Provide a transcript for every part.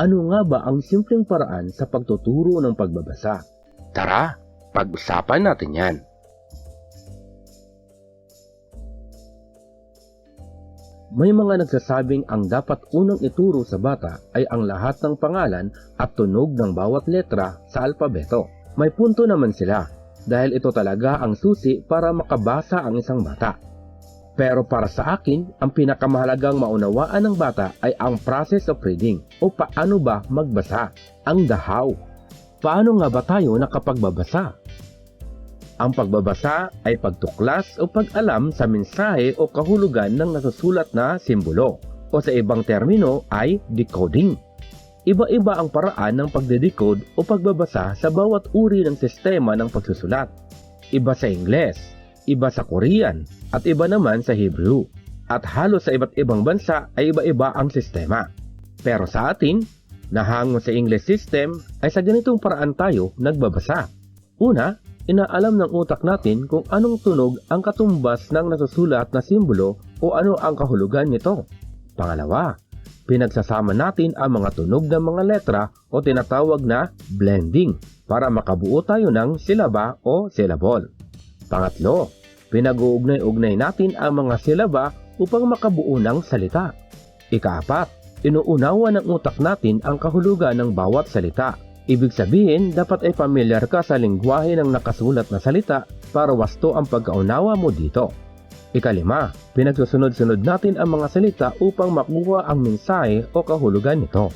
Ano nga ba ang simpleng paraan sa pagtuturo ng pagbabasa? Tara, pag-usapan natin yan. May mga nagsasabing ang dapat unang ituro sa bata ay ang lahat ng pangalan at tunog ng bawat letra sa alpabeto. May punto naman sila dahil ito talaga ang susi para makabasa ang isang bata. Pero para sa akin, ang pinakamahalagang maunawaan ng bata ay ang process of reading o paano ba magbasa, ang the how. Paano nga ba tayo nakapagbabasa? Ang pagbabasa ay pagtuklas o pag-alam sa mensahe o kahulugan ng nasusulat na simbolo o sa ibang termino ay decoding. Iba-iba ang paraan ng pagde-decode o pagbabasa sa bawat uri ng sistema ng pagsusulat. Iba sa Ingles, iba sa Korean, at iba naman sa Hebrew. At halos sa iba't ibang bansa ay iba-iba ang sistema. Pero sa atin, nahango sa English system ay sa ganitong paraan tayo nagbabasa. Una, inaalam ng utak natin kung anong tunog ang katumbas ng nasusulat na simbolo o ano ang kahulugan nito. Pangalawa, pinagsasama natin ang mga tunog ng mga letra o tinatawag na blending para makabuo tayo ng silaba o syllable. Pangatlo, pinag-uugnay-ugnay natin ang mga silaba upang makabuo ng salita. Ikaapat, inuunawa ng utak natin ang kahulugan ng bawat salita. Ibig sabihin, dapat ay pamilyar ka sa lingwahe ng nakasulat na salita para wasto ang pagkaunawa mo dito. Ikalima, pinagsusunod-sunod natin ang mga salita upang makuha ang mensahe o kahulugan nito.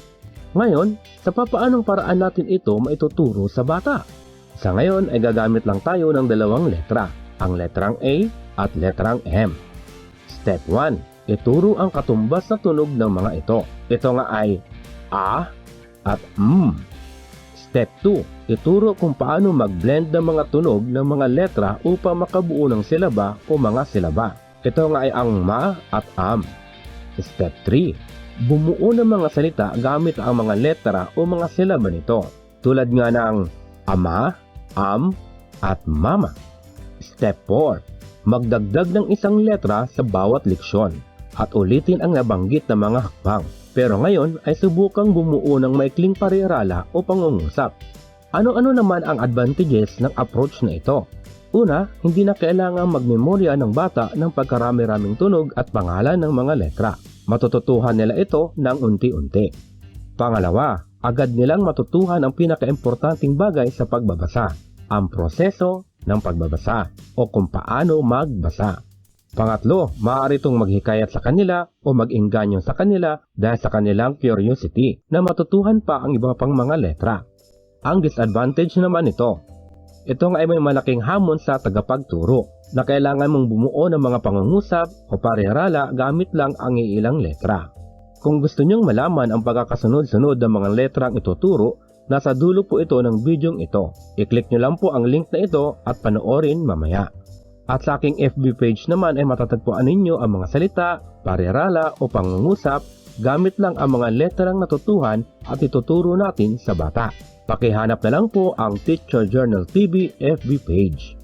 Ngayon, sa papaanong paraan natin ito maituturo sa bata? Sa ngayon ay gagamit lang tayo ng dalawang letra, ang letrang A at letrang M. Step 1. Ituro ang katumbas na tunog ng mga ito. Ito nga ay A at M. Step 2. Ituro kung paano mag-blend ng mga tunog ng mga letra upang makabuo ng silaba o mga silaba. Ito nga ay ang ma at am. Step 3. Bumuo ng mga salita gamit ang mga letra o mga silaba nito. Tulad nga ng ama, am, at mama. Step 4. Magdagdag ng isang letra sa bawat leksyon at ulitin ang nabanggit na mga hakbang. Pero ngayon ay subukang bumuo ng maikling parirala o pangungusap. Ano-ano naman ang advantages ng approach na ito? Una, hindi na kailangang magmemorya ng bata ng pagkarami-raming tunog at pangalan ng mga letra. Matututuhan nila ito ng unti-unti. Pangalawa, agad nilang matutuhan ang pinakaimportanting bagay sa pagbabasa, ang proseso ng pagbabasa o kung paano magbasa. Pangatlo, maaari itong maghikayat sa kanila o mag-inganyo sa kanila dahil sa kanilang curiosity na matutuhan pa ang iba pang mga letra. Ang disadvantage naman ito, ito nga ay may malaking hamon sa tagapagturo na kailangan mong bumuo ng mga pangungusap o parirala gamit lang ang iilang letra. Kung gusto nyong malaman ang pagkakasunod-sunod ng mga letrang ituturo, nasa dulo po ito ng bidyong ito. I-click nyo lang po ang link na ito at panoorin mamaya. At sa aking FB page naman ay matatagpuan ninyo ang mga salita, parirala o pangungusap gamit lang ang mga letrang natutuhan at ituturo natin sa bata. Pakihanap na lang po ang Teacher Journal TV FB page.